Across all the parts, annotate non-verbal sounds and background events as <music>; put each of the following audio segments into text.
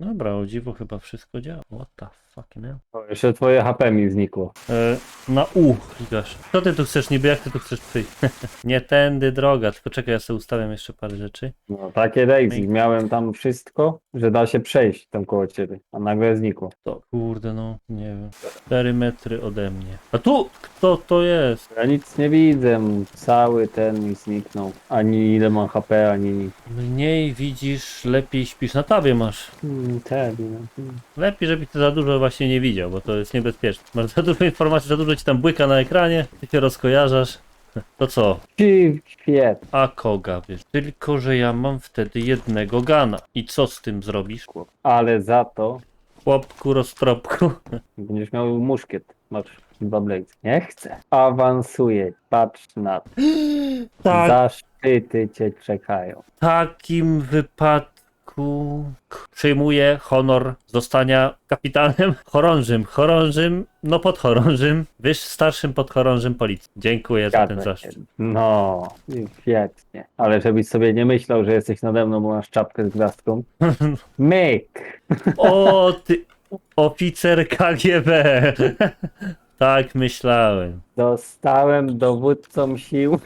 Dobra, o dziwo chyba wszystko działa. What the fucking hell? O, jeszcze twoje HP mi znikło. E, na U klikasz. Co ty tu chcesz niby, jak ty tu chcesz przyjść? <laughs> Nie tędy droga, tylko czekaj, ja sobie ustawiam jeszcze parę rzeczy. No takie Daisy, miałem tam wszystko, że da się przejść tam koło ciebie, a nagle znikło. To kurde no, nie wiem. 4 metry ode mnie. A tu, kto to jest? Ja nic nie widzę, cały ten mi zniknął. Ani ile mam HP, ani nic. Mniej widzisz, lepiej śpisz. Na tabie masz. Hmm, ten, no. Lepiej, żebyś ty za dużo właśnie nie widział, bo to jest niebezpieczne. Masz za dużo informacji, za dużo ci tam błyka na ekranie, ty się rozkojarzasz. <laughs> To co? Świet. A koga wiesz? Tylko, że ja mam wtedy jednego gana. I co z tym zrobisz? Ale za to Chłopku, roztropku. <laughs> będziesz miał muszkiet. Masz dwa blades. Nie chcę. Awansuję. Patrz na to. <gasps> Tak. Zaszczyty cię czekają. W takim wypadku k- przejmuję honor zostania kapitanem chorążym. Chorążym, no podchorążym, wyż starszym podchorążym policji. Dziękuję za ten Zgadza zaszczyt. się. No, świetnie. Ale żebyś sobie nie myślał, że jesteś nade mną, bo masz czapkę z gwiazdką. <laughs> Myk! O, ty oficer KGB. <laughs> Tak myślałem. Zostałem dowódcą sił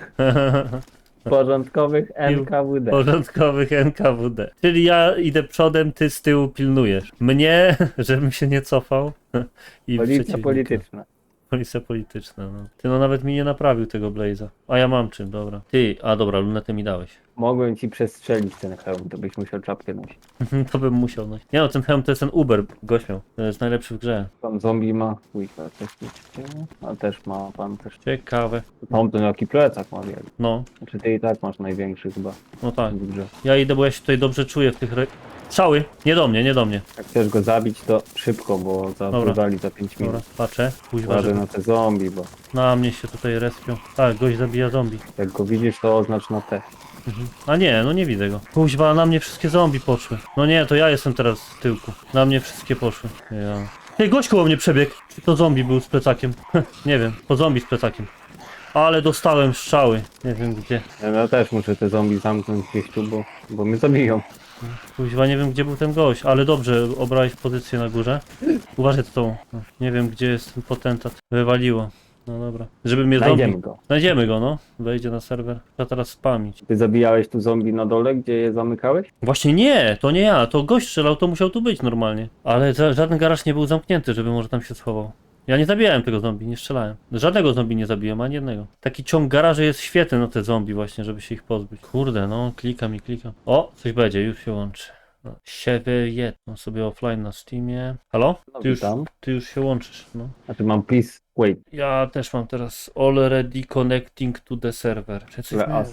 <laughs> <laughs> porządkowych NKWD. Porządkowych NKWD. Czyli ja idę przodem, ty z tyłu pilnujesz. Mnie, <laughs> żebym się nie cofał. <laughs> I Policja przeciwnika. polityczna. Policja polityczna, no. Ty no nawet mi nie naprawił tego Blaze'a. A ja mam czym, dobra. Ty, a dobra, lunetę mi dałeś. Mogłem ci przestrzelić ten hełm, to byś musiał czapkę nosić. <laughs> to bym musiał nosić. Nie no, ten hełm to jest ten Uber, gością. To jest najlepszy w grze. Pan zombie ma Wika technicznie, a też ma pan też. Ciekawe. Tom to jaki plecak ma wielki. No, Znaczy ty i tak masz największy chyba no tak. w grze. Ja idę, bo ja się tutaj dobrze czuję w tych re... Strzały! Nie do mnie, nie do mnie. Jak chcesz go zabić, to szybko, bo zabrali za 5 minut. Dobra, patrzę. Kuźwa, Uważaj że na te zombie, bo na mnie się tutaj respią. Tak, gość zabija zombie. jak go widzisz, to oznacz na T. A nie, no nie widzę go. Kuźwa, na mnie wszystkie zombie poszły. No nie, to ja jestem teraz w tyłku. Na mnie wszystkie poszły. Ja. Ej, gość koło mnie przebiegł. Czy to zombie był z plecakiem? <laughs> nie wiem, to zombie z plecakiem. Ale dostałem strzały. Nie wiem gdzie. Ja, ja też muszę te zombie zamknąć gdzieś tu, bo, bo mnie zabiją. Kuźwa, nie wiem gdzie był ten gość, ale dobrze, obrałeś pozycję na górze. Uważaj to tą. Nie wiem gdzie jest ten potentat. Wywaliło. No dobra. Żeby mnie zombie... Znajdziemy go. Znajdziemy go, no. Wejdzie na serwer. Trzeba teraz spamić. Ty zabijałeś tu zombie na dole, gdzie je zamykałeś? Właśnie nie, to nie ja, to gość strzelał, to musiał tu być normalnie. Ale za, żaden garaż nie był zamknięty, żeby może tam się schował. Ja nie zabijałem tego zombie, nie strzelałem. Żadnego zombie nie zabiłem, ani jednego. Taki ciąg garaży jest świetny na te zombie właśnie, żeby się ich pozbyć. Kurde, no, klikam i klikam. O, coś będzie, już się łączy. Jed. Mam sobie offline na Steamie. Halo? No, Ty już, witam. ty już się łączysz, no. Znaczy mam please wait, Ja też mam teraz already connecting to the server. Czy coś miałem?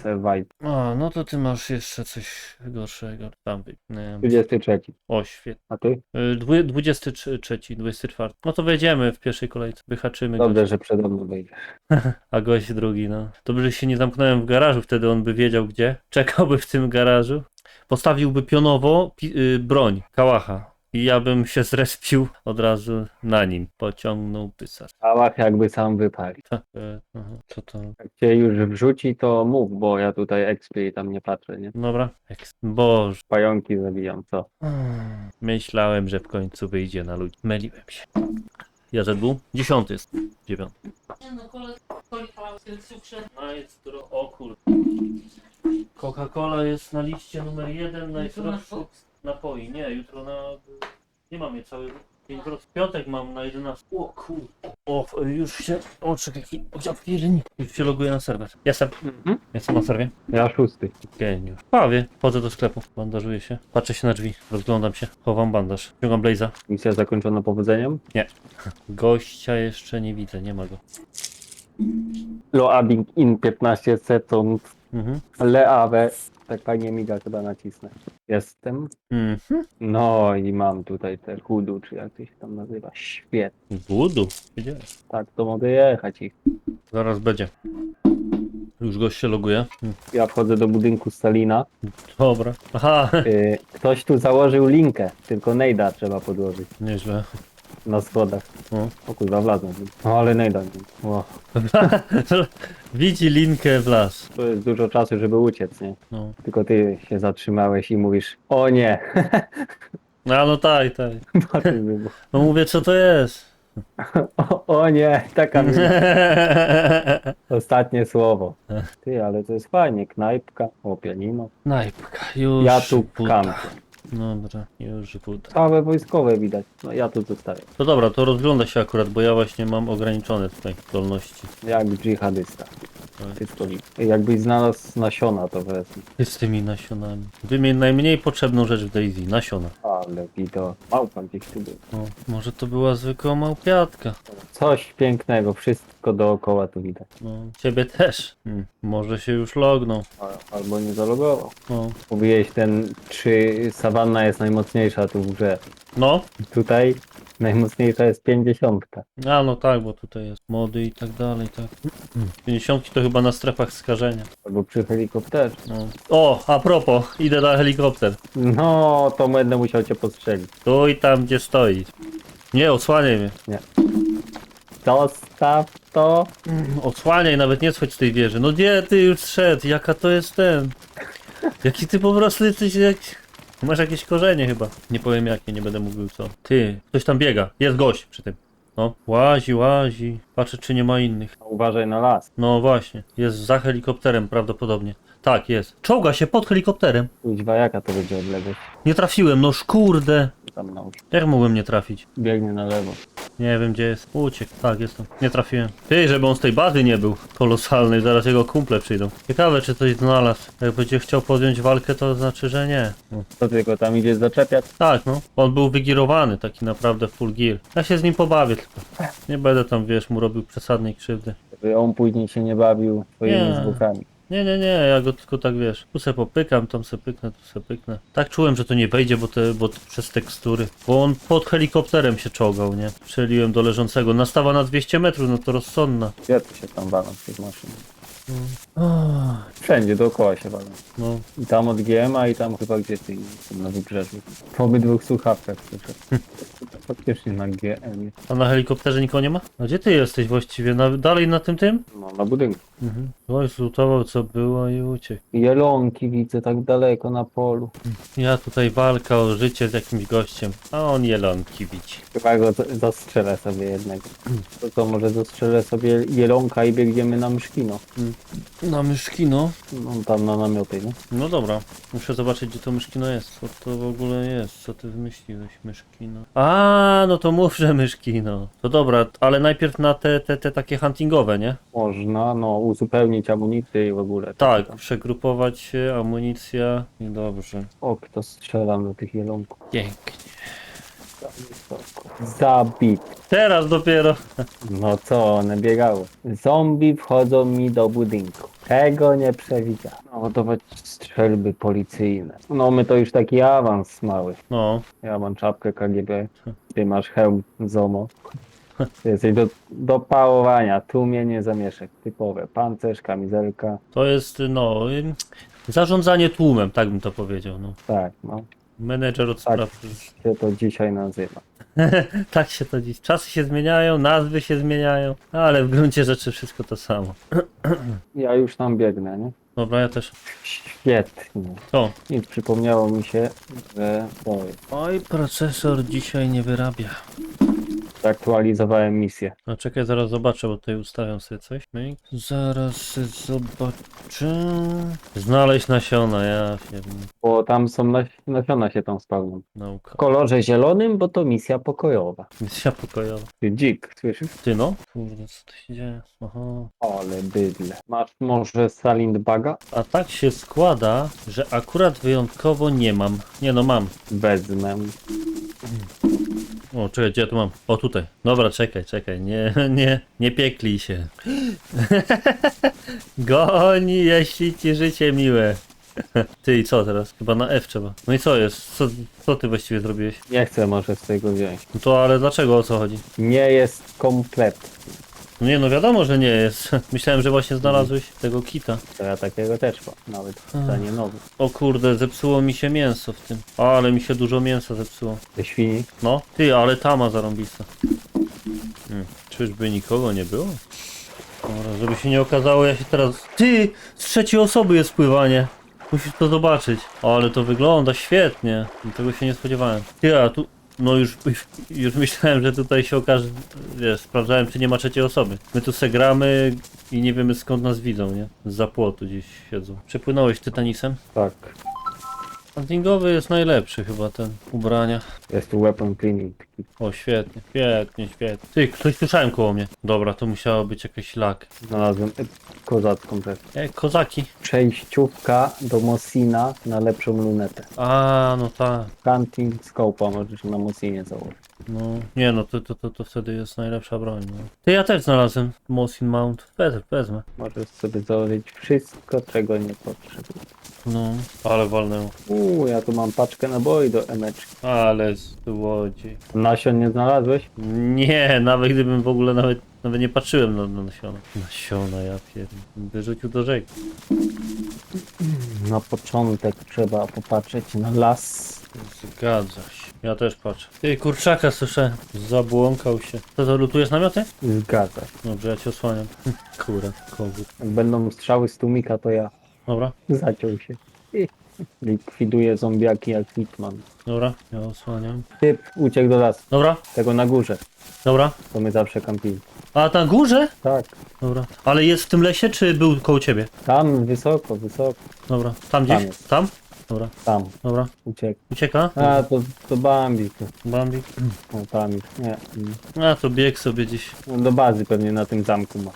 a no to ty masz jeszcze coś gorszego. Tam wypnę. 23. O, świetnie. A ty? Y, dwu- 23, 24. No to wejdziemy w pierwszej kolejce. Wyhaczymy Dobrze, gościa. że przede mną wejdziesz. <laughs> A gość drugi, no. To by że się nie zamknąłem w garażu, wtedy on by wiedział gdzie. Czekałby w tym garażu. Postawiłby pionowo pi- y, broń, kałacha. I ja bym się <laughs> zrespił od razu na nim. Pociągnął pisarz. Kałach jakby sam wypali. Co, y, aha, co to? Jak cię już wrzuci, to mów, bo ja tutaj expię i tam nie patrzę, nie? Dobra. Eks- Boże. Pająki zabijam, co? Myślałem, że w końcu wyjdzie na ludzi. Myliłem się. Ja ZW? Dziesiąty jest. Dziewiąty. Nie no. No dro... O kur... Coca-Cola jest na liście numer jeden Jutro na najzdrowszych Fox. napoi. Nie, jutro na... Nie mam je cały dzień wrot. Piątek mam na 11. O kur... O, już się... O, czekaj, o, pierni. Już się loguję na serwer. Jestem. Jestem na serwie. Ja szósty. Geniusz. Prawie. Wchodzę do sklepu. Bandażuję się. Patrzę się na drzwi. Rozglądam się. Chowam bandaż. Ciągam blaza. Misja zakończona powodzeniem. <laughs> Gościa jeszcze nie widzę. Nie ma go. Loading in 15 sekund. Mhm. Leave. Tak fajnie miga, chyba nacisnę. Jestem. Mhm. No i mam tutaj te hudu, czy jak to się tam nazywa. Świetnie. Budu. Wiedziałem. Tak, to mogę jechać ich. Zaraz będzie. Już gość się loguje. Hmm, Ja wchodzę do budynku Stalina. Dobra. Aha, Y, ktoś tu założył linkę, tylko Nejda trzeba podłożyć nieźle. Na schodach. O. O kurwa, wlazłem. No ale. Ło. <laughs> Widzi linkę w las. To jest dużo czasu, żeby uciec, nie? No. Tylko ty się zatrzymałeś i mówisz, o nie, A <laughs> no tak, tak. <laughs> Potem wybuch. No mówię, co to jest. O, o nie, taka mi... Ostatnie słowo. Ty, ale to jest fajnie. Knajpka, o pianino. Najpka, już. Ja tu kampię. Dobra, już buda. Całe wojskowe widać. No ja tu zostawię. To dobra, to rozgląda się akurat, bo ja właśnie mam ograniczone tutaj zdolności. Jak dżihadysta. Jakbyś znalazł nasiona, to wezmę. Ty z tymi nasionami. Wymień najmniej potrzebną rzecz w Daisy, nasiona. Ale wideo. Małpa gdzieś tu był. Może to była zwykła małpiatka. Coś pięknego. Wszystko dookoła tu widać. No, ciebie też. Hmm, może się już lognął. A- Albo nie zalogował. No. Mówiłeś ten, czy sawanna jest najmocniejsza tu w grze. No, Tutaj najmocniejsza jest 50. a no tak, bo tutaj jest mody i tak dalej, tak. 50 to chyba na strefach skażenia. Albo przy helikopterze. No. O, a propos, idę na helikopter. No, to będę musiał cię postrzelić. Tu i tam, gdzie stoi. Nie, odsłaniaj mnie. Zostaw to. Odsłaniaj, nawet nie schodź z tej wieży. No gdzie ty już szedł? Jaka to jest ten? Jaki ty po prostu jesteś jak... Masz jakieś korzenie chyba. Nie powiem jakie, nie będę mówił co. Ty, ktoś tam biega. Jest gość przy tym. No, łazi, łazi. Patrzę, czy nie ma innych. Uważaj na las. No właśnie, jest za helikopterem prawdopodobnie. Tak, jest. Czołga się pod helikopterem. Kuźwa, jaka to będzie odległość? Nie trafiłem, no szkurde. Tam na Jak mogłem nie trafić? Biegnie na lewo. Nie wiem gdzie jest. Uciekł. Tak, jestem. Nie trafiłem. Ty, żeby on z tej bazy nie był kolosalny, zaraz jego kumple przyjdą. Ciekawe, czy coś znalazł. Jak będzie chciał podjąć walkę, to znaczy, że nie. No. To tylko tam idzie zaczepiać. Tak, no. On był wygirowany, taki naprawdę full gear. Ja się z nim pobawię tylko. Nie będę tam, wiesz, mu robił przesadnej krzywdy. Żeby on później się nie bawił swoimi Nie. zwłokami. Nie, nie, nie, ja go tylko tak wiesz. Tu se popykam, tam se pyknę, tu se pyknę. Tak czułem, że to nie wejdzie, bo, te, bo przez tekstury. Bo on pod helikopterem się czołgał, nie? Strzeliłem do leżącego. Nastawa na 200 metrów, no to rozsądna. Gdzie się tam walą z tych maszyn? Wszędzie dookoła się walą. no, I tam od GMA i tam chyba gdzie ty na wybrzeżu. Po obydwu słuchawkach słyszę. <laughs> Faktycznie na GM. a na helikopterze nikogo nie ma? A gdzie ty jesteś właściwie? Na, dalej na tym tym? No na budynku. Mhm. Oj, zlutował co było i uciekł. Jelonki widzę tak daleko na polu. Ja tutaj walka o życie z jakimś gościem, a on jelonki widzi. Chyba go z- zastrzelę sobie jednego. To co, może zastrzelę sobie jelonka i biegniemy na myszkino. Na myszkino? No tam na namioty, nie? No dobra, muszę zobaczyć gdzie to myszkino jest. Co to w ogóle jest? Co ty wymyśliłeś, myszkino? A, no to mów, że myszkino. To dobra, ale najpierw na te, te, te takie huntingowe, nie? Można, no, uzupełnić amunicję i w ogóle. Tak, przegrupować się, amunicja i dobrze. O, kto strzelam do tych jelonków. Pięknie. Zabit. Teraz dopiero. No co, one biegały. Zombie wchodzą mi do budynku. Tego nie przewidziałem. Ładować strzelby policyjne. No my to już taki awans mały. No, Ja mam czapkę KGB. Ty masz hełm ZOMO. Ty jesteś do, do pałowania. Tłumienie zamieszek. Typowe. Pancerz, kamizelka. to jest, no, ym, zarządzanie tłumem, tak bym to powiedział, no. Tak, no. Menedżer od Tak. spraw. Się to dzisiaj nazywa. <laughs> tak się to dziś. Czasy się zmieniają, nazwy się zmieniają, ale w gruncie rzeczy wszystko to samo. <clears throat> Ja już tam biegnę, nie? Dobra, ja też. Świetnie. O, I przypomniało mi się, że to jest. oj, procesor dzisiaj nie wyrabia. Zaktualizowałem misję. No czekaj, zaraz zobaczę, bo tutaj ustawiam sobie coś. Myk. Zaraz zobaczę. Znaleźć nasiona, ja wiem. Bo tam są nas- nasiona się tam. W Nauka. kolorze zielonym, bo to misja pokojowa. Misja pokojowa. Ty dzik, słyszysz? Ty no? Kurde, co tu się dzieje? Aha. Ale bydle. Masz może Salint Baga? A tak się składa, że akurat wyjątkowo nie mam. Nie no, mam. Wezmę. O, czekaj, gdzie ja tu mam? O, tutaj. Dobra, czekaj, czekaj. Nie, <laughs> nie, nie piekli się. <laughs> Goni, jeśli ci życie miłe. <laughs> Ty i co teraz? Chyba na F trzeba. No i co jest? Co, co ty właściwie zrobiłeś? Nie chcę może z tego wziąć. No to ale dlaczego o co chodzi? Nie jest komplet. No nie, no wiadomo, że nie jest. <laughs> Myślałem, że właśnie znalazłeś tego kita. To ja takiego też mam. Nawet w stanie nowy. O kurde, zepsuło mi się mięso w tym. Ale mi się dużo mięsa zepsuło. Ze świni. No, ty, ale tama zarąbista. Hmm. Czyżby nikogo nie było? Dobra, żeby się nie okazało, ja się teraz... Ty! Z trzeciej osoby jest pływanie. Musisz to zobaczyć. O, ale to wygląda świetnie. Tego się nie spodziewałem. Ty, a tu... No już, już, myślałem, że tutaj się okaże, wiesz, sprawdzałem czy nie ma trzeciej osoby. My tu se gramy i nie wiemy skąd nas widzą, nie? Z płotu gdzieś siedzą. Przepłynąłeś Titanisem? Tak. Huntingowy jest najlepszy chyba ten ubrania. Jest tu weapon cleaning. O, świetnie, świetnie, świetnie. Ty, ktoś słyszałem koło mnie. Dobra, to musiało być jakiś lak. Znalazłem e, kozacką rzecz. Ej, kozaki. Przejściówka do Mosina na lepszą lunetę. A, no tak. Hunting scope'a możesz na Mosinie założyć. No, nie no, to, to, to, to wtedy jest najlepsza broń. No. Ty, ja też znalazłem Mosin Mount. Wezmę, wezmę. Możesz sobie założyć wszystko, czego nie potrzebujesz. No, ale walnęło. Uuu, ja tu mam paczkę naboi do emeczki. Ale złodziej. Nasion nie znalazłeś? Nie, nawet gdybym w ogóle nawet, nawet nie patrzyłem na, na nasiona. Nasiona, ja pierdolę. Wyrzucił do rzeki. Na początek trzeba popatrzeć na las. Zgadza się. Ja też patrzę. Ty, kurczaka słyszę. Zabłąkał się. Co to, lutujesz namioty? Zgadza się. Dobrze, ja cię osłaniam. <laughs> Kura, kogut. Jak będą strzały z tłumika, to ja Dobra, zaciął się. <laughs> I likwiduję zombiaki jak Hitman. dobra, ja osłaniam. Typ uciekł do lasu. Dobra, Tego na górze. dobra. To my zawsze kampili. A na górze? Tak. Dobra. Ale jest w tym lesie, czy był koło ciebie? Tam, wysoko, wysoko. Dobra. Tam gdzieś? Tam jest. Dobra, Tam. dobra. Uciekł. Ucieka? A, to, to Bambi. To, Bambi. no, tam. jest. Nie. mm. A, to bieg sobie gdzieś. No, do bazy pewnie na tym zamku ma.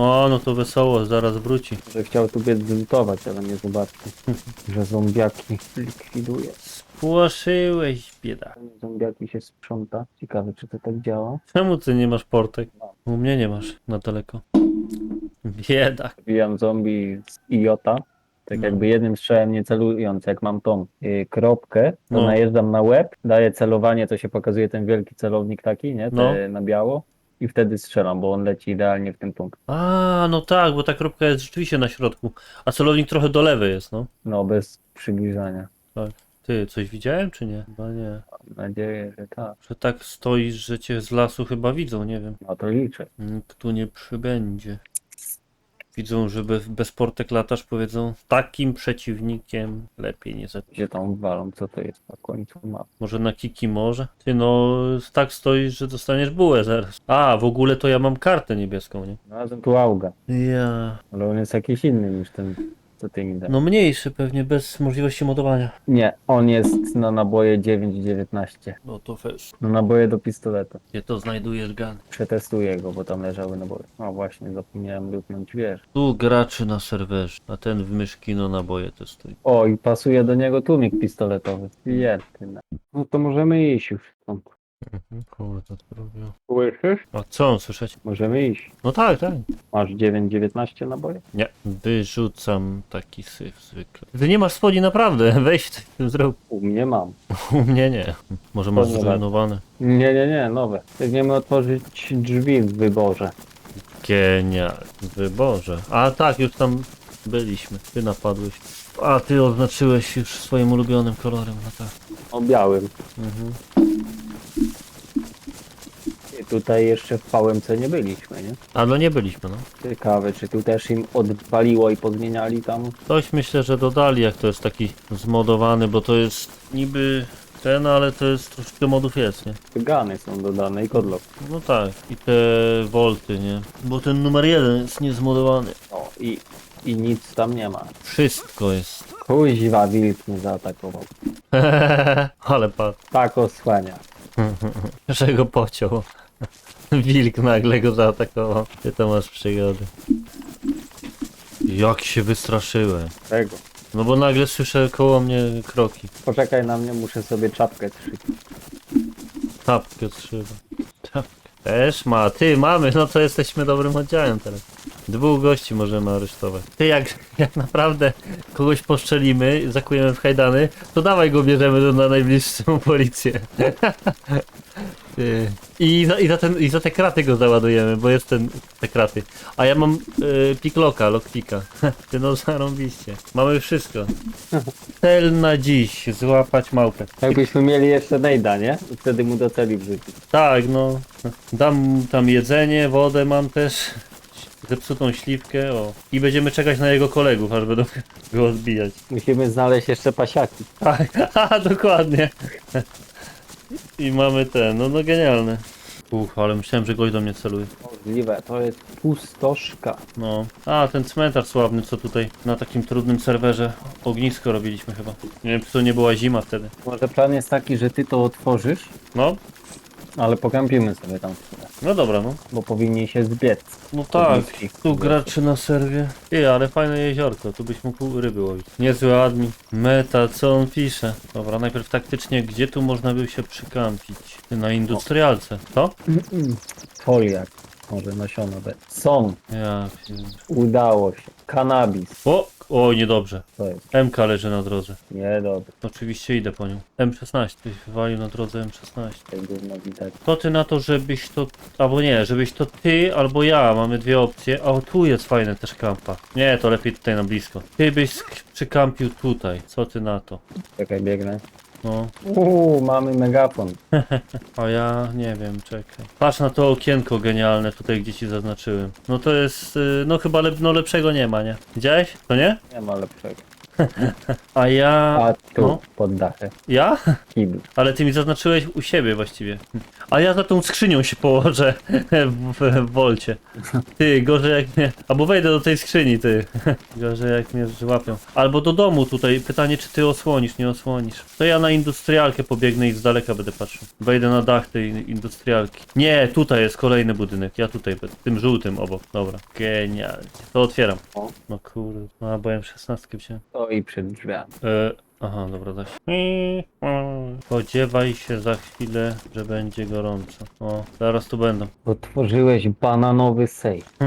O, no to wesoło, zaraz wróci. Że chciał tu biec zlutować, ale nie zobaczył. <laughs> Że zombiaki likwiduje. Spłoszyłeś, bieda. Zombiaki się sprząta. Ciekawe, czy to tak działa. Czemu ty nie masz portek? U mnie nie masz, na daleko. Biedak. Wbijam zombie z Iota. Tak No. jakby jednym strzałem nie celując, jak mam tą y, kropkę, to No. najeżdżam na łeb, daję celowanie, to się pokazuje ten wielki celownik taki, nie? Te No. Na biało. I wtedy strzelam, bo on leci idealnie w ten punkt. A, no tak, bo ta kropka jest rzeczywiście na środku. A celownik trochę do lewej jest, no. No, bez przybliżania. Ty, coś widziałem, czy nie? Chyba nie. Mam nadzieję, że tak. Że tak stoisz, że cię z lasu chyba widzą, nie wiem. No to liczę. Nikt tu nie przybędzie. Widzą, że be, bez portek latasz, powiedzą, takim przeciwnikiem lepiej nie zabijać. Gdzie tam walą, co to jest na końcu mapy. Może na kiki może? Ty no, tak stoisz, że dostaniesz bułę zaraz. A, w ogóle to ja mam kartę niebieską, nie? Znalazłem tu auga, Ja. ale on jest jakiś inny niż ten, co ty mi. No mniejszy pewnie, bez możliwości modowania. Nie, on jest na naboje 9,19. No to fest. Na naboje do pistoletu. Gdzie to znajdujesz gan? Przetestuję go, bo tam leżały naboje. O właśnie, zapomniałem luknąć wież. Tu graczy na serwerze, a ten w myszki no naboje testuje. O, i pasuje do niego tłumik pistoletowy. Jedyne. No to możemy iść już stąd. Mhm, kurde, to robią. Słyszysz? A co on słyszeć? Możemy iść. No tak, tak. Masz 9,19 naboje? Nie, wyrzucam taki syf zwykle. Ty nie masz spodni naprawdę, <laughs> weź ty tym zrób. U mnie mam. U mnie nie. Może masz To nie zrujnowane. Nie, nie, nie, nowe. Biegniemy otworzyć drzwi w wyborze. Genial. W wyborze. A tak, już tam byliśmy. Ty napadłeś. A ty oznaczyłeś już swoim ulubionym kolorem, no tak. O białym. Mhm. Tutaj jeszcze w VMC nie byliśmy, nie? A no nie byliśmy, no. Ciekawe, czy tu też im odpaliło i pozmieniali tam? Coś myślę, że dodali, jak to jest taki zmodowany, bo to jest niby ten, ale to jest troszkę modów jest, nie? Gany są dodane i kodlok. No tak, i te wolty, nie? Bo ten numer jeden jest niezmodowany. O, i, i nic tam nie ma. Wszystko jest. <laughs> Kuźwa, wilk mnie zaatakował. ale patrz, Tak osłania. <laughs> że go pociął. <laughs> Wilk nagle go zaatakował. Ty to masz przygody. Jak się wystraszyłem. Tego. No bo nagle słyszę koło mnie kroki. Poczekaj na mnie, muszę sobie czapkę trzyć. Czapkę trzeba. Czapkę. Też ma. Ty, mamy. No to jesteśmy dobrym oddziałem teraz. Dwóch gości możemy aresztować. Ty, jak, <laughs> jak naprawdę kogoś poszczelimy, zakujemy w hajdany, to dawaj go bierzemy do, na najbliższą policję. <laughs> Ty. I, za, i, za ten, I za te kraty go załadujemy, bo jest ten, te kraty. A ja mam y, pikloka, lockpicka. <laughs> Ty no zarąbiście. Mamy wszystko. Cel na dziś. Złapać małpę. Jakbyśmy mieli jeszcze Nejda, nie? I wtedy mu do celi wrzucić. Tak, no. Dam tam jedzenie, wodę mam też. zepsutą śliwkę, o. I będziemy czekać na jego kolegów, aż będą <laughs> go odbijać. Musimy znaleźć jeszcze pasiaki. Tak, <laughs> dokładnie. I mamy te, no no genialne. Uch, ale myślałem, że gość do mnie celuje. Możliwe, to jest pustoszka. No. A, ten cmentarz sławny, co tutaj na takim trudnym serwerze ognisko robiliśmy chyba. Nie wiem, czy to nie była zima wtedy. Może plan jest taki, że ty to otworzysz, No, ale pokampimy sobie tam chwilę, no dobra, no. bo powinni się zbiec. No tak, tu graczy na serwie. Ty, ale fajne jeziorko, tu byś mógł ryby łowić. Niezły admin. Meta, co on pisze? Dobra, najpierw taktycznie, gdzie tu można by się przykampić? Na industrialce. Co? Foliak. Może nasiona. Są. Ja pier- Udało się. Kanabis. O, o, niedobrze. To jest MK leży na drodze. niedobre. Oczywiście idę po nią. M16, tyś wywalił na drodze M16. Tej gówno widać. To ty na to, żebyś to... Albo nie, żebyś to ty albo ja. Mamy dwie opcje. A tu jest fajne też kampa. Nie, to lepiej tutaj na blisko. Ty byś sk- przykampił tutaj. Co ty na to? Czekaj, biegnę. No. Uuu, mamy megafon. <laughs> A ja nie wiem, czekaj. Patrz na to okienko genialne tutaj, gdzie ci zaznaczyłem. No to jest... y, No chyba lep no lepszego nie ma, nie? Widziałeś? To nie? Nie ma lepszego. <laughs> A ja... A tu, No. pod dachem. Ja? Kibl. Ale ty mi zaznaczyłeś u siebie właściwie. A ja za tą skrzynią się położę w, w wolcie. Ty, gorzej jak mnie... Albo wejdę do tej skrzyni, ty. Gorzej jak mnie złapią. Albo do domu tutaj. Pytanie, czy ty osłonisz, nie osłonisz. To ja na industrialkę pobiegnę i z daleka będę patrzył. Wejdę na dach tej industrialki. Nie, tutaj jest kolejny budynek. Ja tutaj będę. Tym żółtym obok. Dobra. Genialnie. To otwieram. O. No kurde. No, bo ja 16 wziąłem. Stoi przed drzwiami. E, aha, dobra, da się. Spodziewaj się za chwilę, że będzie gorąco. O, zaraz tu będą. <laughs> Otworzyłeś bananowy sejf.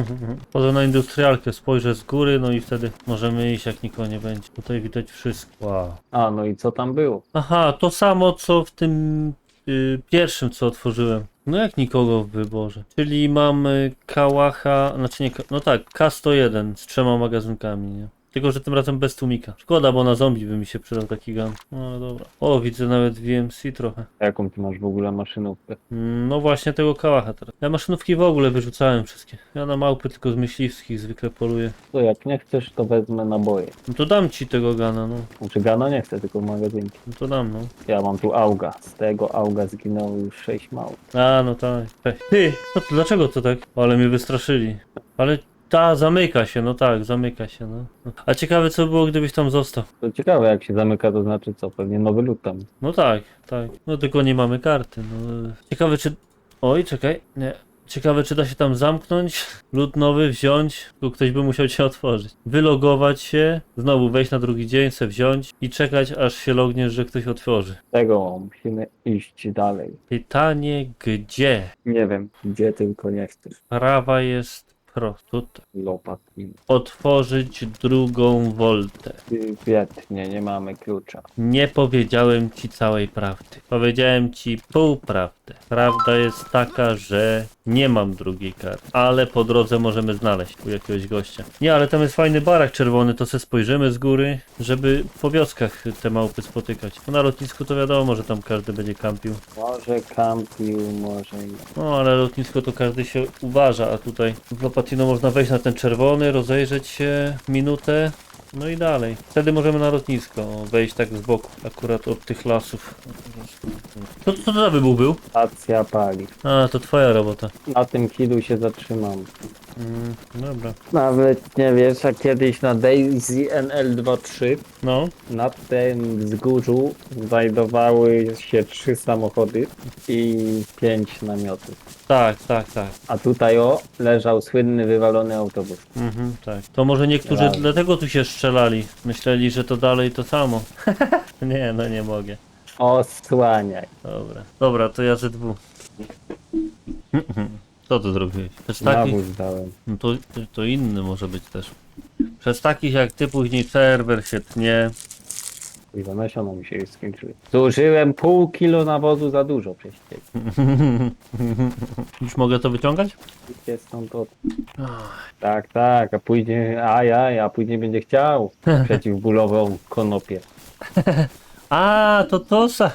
Chodzę na industrialkę, spojrzę z góry, no i wtedy możemy iść, jak nikogo nie będzie. Tutaj widać wszystko. Wow. A, no i co tam było? Aha, to samo co w tym y, pierwszym, co otworzyłem. No jak nikogo w wyborze. Czyli mamy Kałacha, znaczy nie, Ka- no tak, K101 z trzema magazynkami, nie? Tylko, że tym razem bez tłumika. Szkoda, bo na zombie by mi się przydał taki gun. No dobra. O, widzę nawet VMC trochę. Jaką ty masz w ogóle maszynówkę? Mm, No właśnie tego kałacha teraz. Ja maszynówki w ogóle wyrzucałem wszystkie. Ja na małpy tylko z myśliwskich zwykle poluję. To jak nie chcesz, to wezmę naboje. No to dam ci tego gana, no. Znaczy gano nie chcę, tylko magazynki. No to dam, no. Ja mam tu auga. Z tego auga zginęło już 6 małp. A, no tak. Ty, no to dlaczego to tak? Ale mnie wystraszyli. Ale ta zamyka się, no tak, zamyka się, no. A ciekawe co było, gdybyś tam został. To ciekawe jak się zamyka, to znaczy co? Pewnie nowy lód tam. No tak, tak. No tylko nie mamy karty, no. Ciekawe czy... Oj, czekaj, nie. Ciekawe czy da się tam zamknąć, lód nowy wziąć, tu ktoś by musiał cię otworzyć. Wylogować się, znowu wejść na drugi dzień, se wziąć i czekać aż się logniesz, że ktoś otworzy. Tego musimy iść dalej. Pytanie gdzie? Nie wiem, gdzie tylko nie chcesz. Prawa jest prosto. Tutaj. Lopat. Otworzyć drugą woltę. Świetnie, nie mamy klucza. Nie powiedziałem ci całej prawdy. Powiedziałem ci półprawdę. Prawda jest taka, że nie mam drugiej karty. Ale po drodze możemy znaleźć u jakiegoś gościa. Nie, ale tam jest fajny barak czerwony, to se spojrzymy z góry, żeby po wioskach te małpy spotykać. No na lotnisku to wiadomo, że tam każdy będzie kampił. Może kampił, może nie. No ale lotnisko to każdy się uważa, a tutaj w Lopatino można wejść na ten czerwony, rozejrzeć się minutę, no i dalej. Wtedy możemy na lotnisko wejść tak z boku, akurat od tych lasów. Co, co to za wybuch był? Stacja paliw. A, to twoja robota. Na tym kilu się zatrzymam. Mm, dobra. Nawet nie wiesz, a kiedyś na Daisy NL23 No, na tym wzgórzu znajdowały się trzy samochody i pięć namiotów. tak, tak, tak. A tutaj o, leżał słynny wywalony autobus. Mhm, tak. To może niektórzy dlatego tu się strzelali. Myśleli, że to dalej to samo. <laughs> nie, no nie mogę. Osłaniaj. Dobra. Dobra, to ja dwóch. <laughs> Co ty zrobiłeś? Przez takich, Nawóz dałem. no to, to inny może być też. Przez takich jak ty później serwer się tnie. Kurwa, nasiona mi się już skończyły. Zużyłem pół kilo nawozu za dużo przez ciebie. <laughs> Już mogę to wyciągać? Jest stąd od... Tak, tak, a później, ajaj, a później będzie chciał <laughs> przeciwbólową konopię. A, to to sa...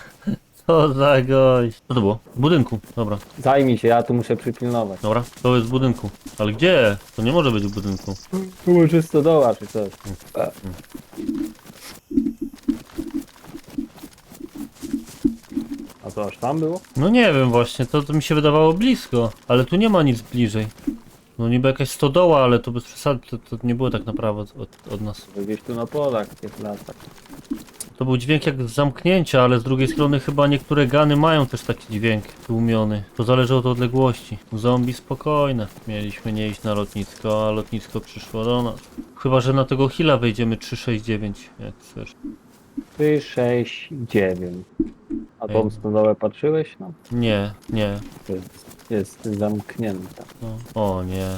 Co za gość. Co to było? W budynku. Dobra, Zajmij się, ja tu muszę przypilnować. dobra. To jest w budynku. Ale gdzie? To nie może być w budynku. Tu może stodoła czy coś. A co, aż tam było? No nie wiem właśnie, to, to mi się wydawało blisko. Ale tu nie ma nic bliżej. No niby jakaś stodoła, ale to bez przesady, to, to nie było tak naprawdę od, od, od nas. To Gdzieś tu na polach jest lata. To był dźwięk jak z zamknięcia, ale z drugiej strony chyba niektóre gany mają też taki dźwięk tłumiony. To zależy od odległości. Zombie spokojne. Mieliśmy nie iść na lotnisko, a lotnisko przyszło do nas. Chyba, że na tego hila wejdziemy 369, jak chcesz. 3, 6, 9. A tą Ej. stodołę patrzyłeś? No, Nie, nie. to jest, jest zamknięta. No. O nie.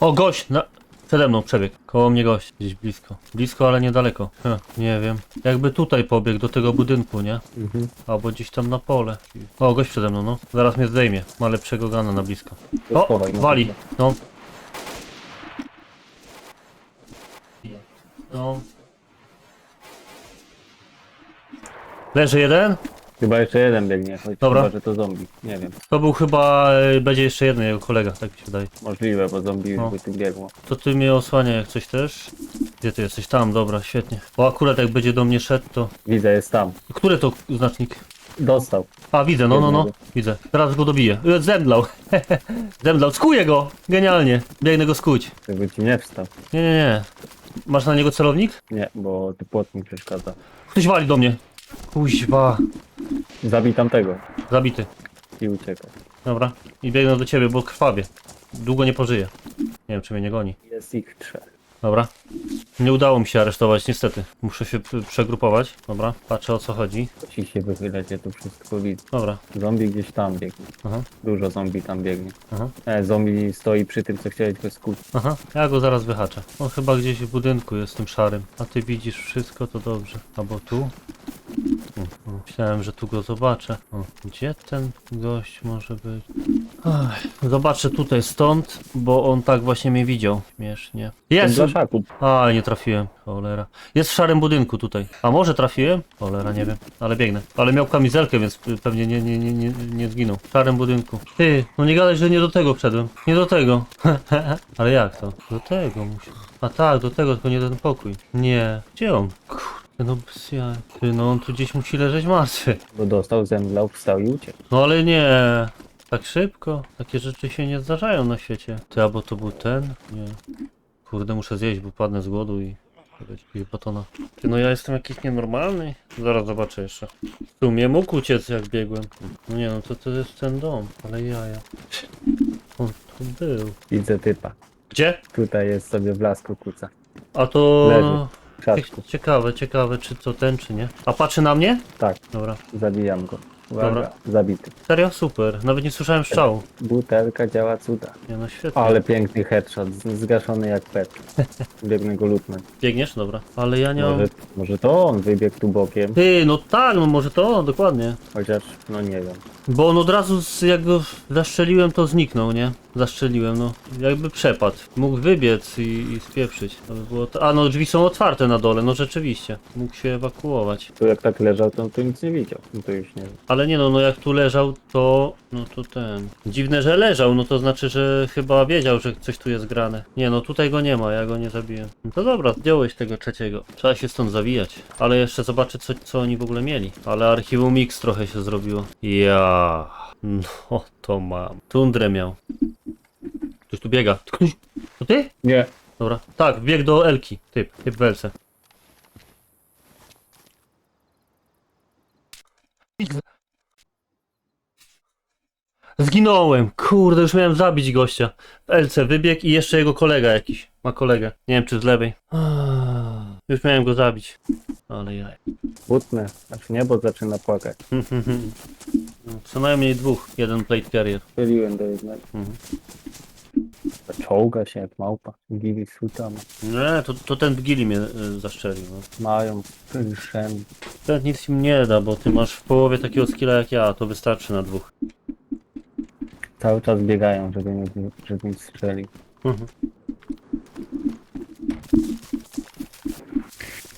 O, gość! Na... Przede mną przebieg. Koło mnie gość. Gdzieś blisko. Blisko, ale niedaleko. Heh, nie wiem. Jakby tutaj pobiegł do tego budynku, nie? Mhm. Albo gdzieś tam na pole. O, gość przede mną, no. Zaraz mnie zdejmie. Ma lepszego gana na blisko. O, no wali. No. No. Leży jeden. Chyba jeszcze jeden biegnie, choć Dobra. chyba, że to zombie. Nie wiem. To był chyba, e, będzie jeszcze jeden jego kolega, tak mi się wydaje. Możliwe, bo zombie już O. by tu biegło. To ty mnie osłania jak coś też. Gdzie ty jesteś? Tam, dobra, świetnie. Bo akurat jak będzie do mnie szedł, to... Widzę, jest tam. Który to znacznik? Dostał. A, widzę, no, no, no. Widzę. Teraz go dobiję. E, Zemdlał. <laughs> Zemdlał. Skuję go! Genialnie. Biegnę go skuć. Żeby ci nie wstał. Nie, nie, nie. Masz na niego celownik? Nie, bo tu płot mi przeszkadza. Ktoś wali do mnie. Kuźwa. Zabij tamtego Zabity. i uciekaj. Dobra. I biegnę do ciebie, bo krwawie. Długo nie pożyję. Nie wiem, czy mnie nie goni. Jest ich trzech. Dobra. Nie udało mi się aresztować, niestety. Muszę się przegrupować. Dobra, patrzę o co chodzi. Ci się wychylać, ja tu wszystko widzę. Dobra. Zombie gdzieś tam biegnie. Aha, Dużo zombie tam biegnie. aha, E, zombie stoi przy tym, co chciałeś go skuć. aha. Ja go zaraz wyhaczę. On chyba gdzieś w budynku jest tym szarym. A ty widzisz wszystko, to dobrze. Albo tu? O, o, Myślałem, że tu go zobaczę. O, gdzie ten gość może być? Ach, zobaczę tutaj stąd, bo on tak właśnie mnie widział. Śmiesznie. Jest! Ten blaszaku. A, nie trafiłem. Cholera. Jest w szarym budynku tutaj. A może trafiłem? Cholera, nie wiem. Ale biegnę. Ale miał kamizelkę, więc pewnie nie, nie, nie, nie, nie zginął. W szarym budynku. Ty, no nie gadaj, że nie do tego wszedłem. Nie do tego. <laughs> Ale jak to? Do tego musi. A tak, do tego, tylko nie ten pokój. Nie. Gdzie on? Kurde, no jaj. Ty, no on tu gdzieś musi leżeć martwy. Bo dostał, zemdlał, wstał i uciekł. No ale nie. Tak szybko? Takie rzeczy się nie zdarzają na świecie. Ty, albo to był ten? Nie. Kurde, muszę zjeść, bo padnę z głodu i... jakiegoś batona. Ty, no ja jestem jakiś nienormalny? Zaraz zobaczę jeszcze. W sumie mógł uciec jak biegłem. No nie no, to to jest ten dom, ale jaja. On tu był. Widzę typa. Gdzie? Tutaj jest sobie w lasku kuca. A to... Leży. W krzaczku. Ciekawe, ciekawe, czy to ten, czy nie. A patrzy na mnie? Tak, Dobra. zabijam go. Uwaga, Dobra. zabity. Serio? Super. Nawet nie słyszałem strzału. Butelka działa cuda. Nie no, świetnie. Ale piękny headshot, z- zgaszony jak pet. <laughs> Biegnę go lutnąć. Biegniesz? Dobra. Ale ja nie mam... Może, może to on wybiegł tu bokiem, Ty, no tak, no może to, dokładnie. chociaż no nie wiem. Bo on od razu, z, jak go zaszczeliłem, to zniknął, nie? Zaszczeliłem, no. Jakby przepadł. Mógł wybiec i, i spieprzyć. To by było to... A, no drzwi są otwarte na dole, no rzeczywiście. Mógł się ewakuować. Tu jak tak leżał, to, to nic nie widział. No to już nie wiem. Ale nie no, no jak tu leżał, to... No to ten... Dziwne, że leżał, no to znaczy, że chyba wiedział, że coś tu jest grane. Nie no, tutaj go nie ma, ja go nie zabiłem. No to dobra, zdjąłeś tego trzeciego. Trzeba się stąd zawijać. Ale jeszcze zobaczę, co, co oni w ogóle mieli. Ale archiwum Mix trochę się zrobiło. Ja... No to mam. Tundrę miał. Ktoś tu biega. Ktoś... To ty? Nie. Dobra. Tak, bieg do Elki. Typ, typ w Elce. Zginąłem! Kurde, już miałem zabić gościa. W Elce wybieg i jeszcze jego kolega jakiś. Ma kolegę. Nie wiem czy z lewej. <sighs> Już miałem go zabić. Ale jaj. Butnę, aż niebo zaczyna płakać. <laughs> No, Co najmniej dwóch. Jeden plate carrier. Pyliłem do jednego. Mhm. Czołga się jak małpa. Gili sutama. Nie, to, to ten Gili mnie y, zaszczelił. No. Mają pylszem. Ten nic im nie da, bo ty masz w połowie takiego skilla jak ja, to wystarczy na dwóch. Cały czas biegają, żeby mi, żeby mi strzelił. Mhm.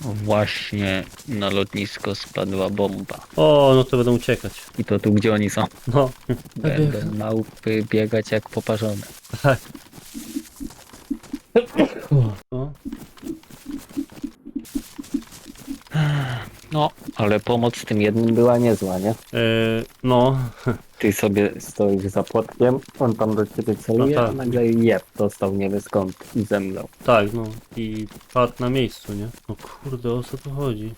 Właśnie na lotnisko spadła bomba. O, no to będą uciekać. I to tu, gdzie oni są. No. Będą małpy biegać jak poparzone. Tak. O. No, ale pomoc tym jednym była niezła, nie? E, no, Ty sobie stoisz za płotkiem, on tam do ciebie celuje, No tak. nagle jeb, dostał nie wie skąd i zemdlał. tak, no. I padł na miejscu, nie? No kurde, o co tu chodzi?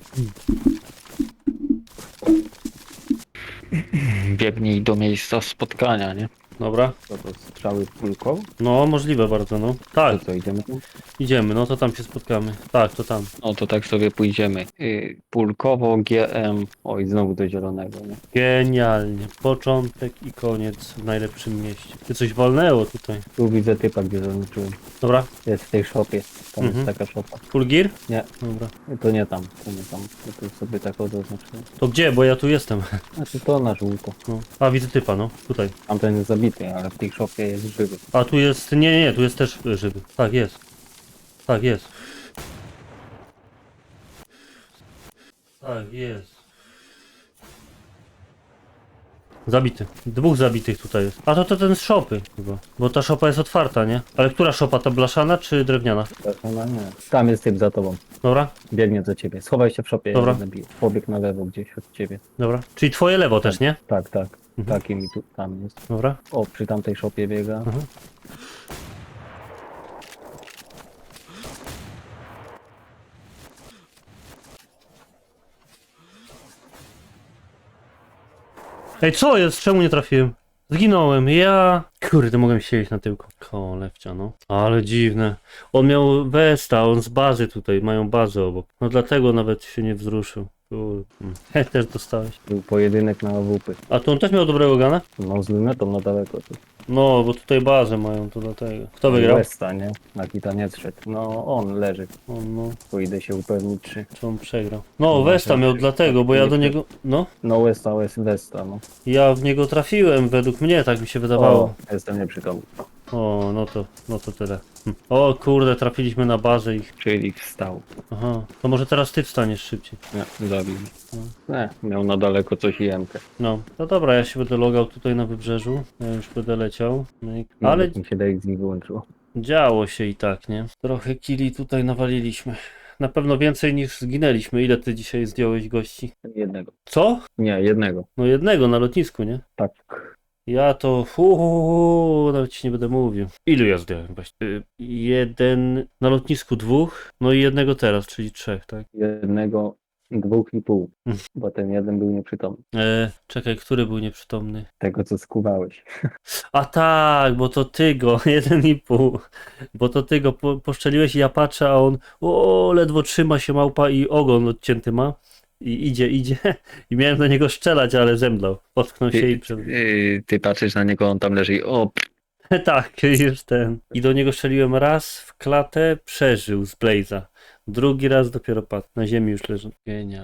Biegnij do miejsca spotkania, nie? Dobra. To to strzały kulką? No, możliwe bardzo, no. Tak, To co, idziemy tam? idziemy, no to tam się spotkamy. Tak, to tam. No to tak sobie pójdziemy. Yy, pulkowo GM. Oj, znowu do zielonego, nie? Genialnie. Początek i koniec w najlepszym mieście. Ty coś walnęło tutaj. Tu widzę typa, gdzie zaznaczyłem. Dobra, Jest w tej szopie. Tam Mhm. jest taka szopa. full gear? Nie, Dobra. to nie tam. To nie tam. To tu sobie tak oznaczyłem. To gdzie? Bo ja tu jestem. Znaczy to na żółto. No. A, widzę typa, no. Tutaj. Tamten jest zabity, ale w tej szopie jest żywy. A tu jest... Nie, nie, nie, tu jest też żywy. Tak, jest. Tak, jest. Tak, jest. Zabity. Dwóch zabitych tutaj jest. A to to ten z szopy chyba. Bo ta szopa jest otwarta, nie? Ale która szopa? Ta blaszana czy drewniana? Ona nie. Tam jest typ za tobą. Dobra, Biegnie do ciebie. Schowaj się w szopie, Dobra. ja zabiję. Pobieg na lewo gdzieś od ciebie. dobra. Czyli twoje lewo też, nie? Tak, tak. Mhm. Takim i tu, tam jest. Dobra. O, przy tamtej szopie biega. Mhm. Ej, co jest? Czemu nie trafiłem? Zginąłem, ja... Kurde, mogłem siedzieć na tyłku. Kolewcia, no. Ale dziwne. On miał Westa, on z bazy tutaj, mają bazę obok. No dlatego nawet się nie wzruszył. Kurde. He, <laughs> też dostałeś. Był pojedynek na AWP. A to on też miał dobrego gana? No z lunetą na daleko. Tu. No, bo tutaj bazę mają, to dlatego. Kto wygrał? Westa, nie? Na kita nie zszedł. No on leży. On, no. Pójdę się upewnić czy... Czy on przegrał? No, No, Westa miał dlatego, bo ja do niego. No, No Westa, West, Westa, no. ja w niego trafiłem, według mnie, tak mi się wydawało. O, jestem nieprzytomny. O, no to, no to tyle. Hm. O kurde, trafiliśmy na bazę ich. Czyli wstał. Aha, to może teraz ty wstaniesz szybciej. Nie, zabił. Nie, miał na daleko coś jemkę. No, no dobra, ja się będę logał tutaj na wybrzeżu. Ja już będę leciał. No i- Ale mi się DXD wyłączyło. działo się i tak, nie? Trochę kili tutaj nawaliliśmy. Na pewno więcej niż zginęliśmy. Ile ty dzisiaj zdjąłeś gości? Jednego. Co? Nie, jednego. No jednego na lotnisku, nie? Tak. Ja to. Uuu, nawet ci nie będę mówił. Ilu ja zdjąłem właśnie? Y, Jeden na lotnisku dwóch, no i jednego teraz, czyli trzech, tak? Jednego, dwóch i pół. Mm. Bo ten jeden był nieprzytomny. E, czekaj, który był nieprzytomny? Tego, co skuwałeś. A tak, bo to ty go, <laughs> jeden i pół. Bo to ty go po, poszczeliłeś i ja patrzę, a on o, ledwo trzyma się małpa i ogon odcięty ma. I idzie, idzie. I miałem do niego strzelać, ale zemdlał. Potknął się i przebił. Yy, ty patrzysz na niego, on tam leży i o, <laughs> Tak, już ten. I do niego strzeliłem raz w klatę, przeżył z Blaze'a. Drugi raz dopiero padł. Na ziemi już leży. Genial.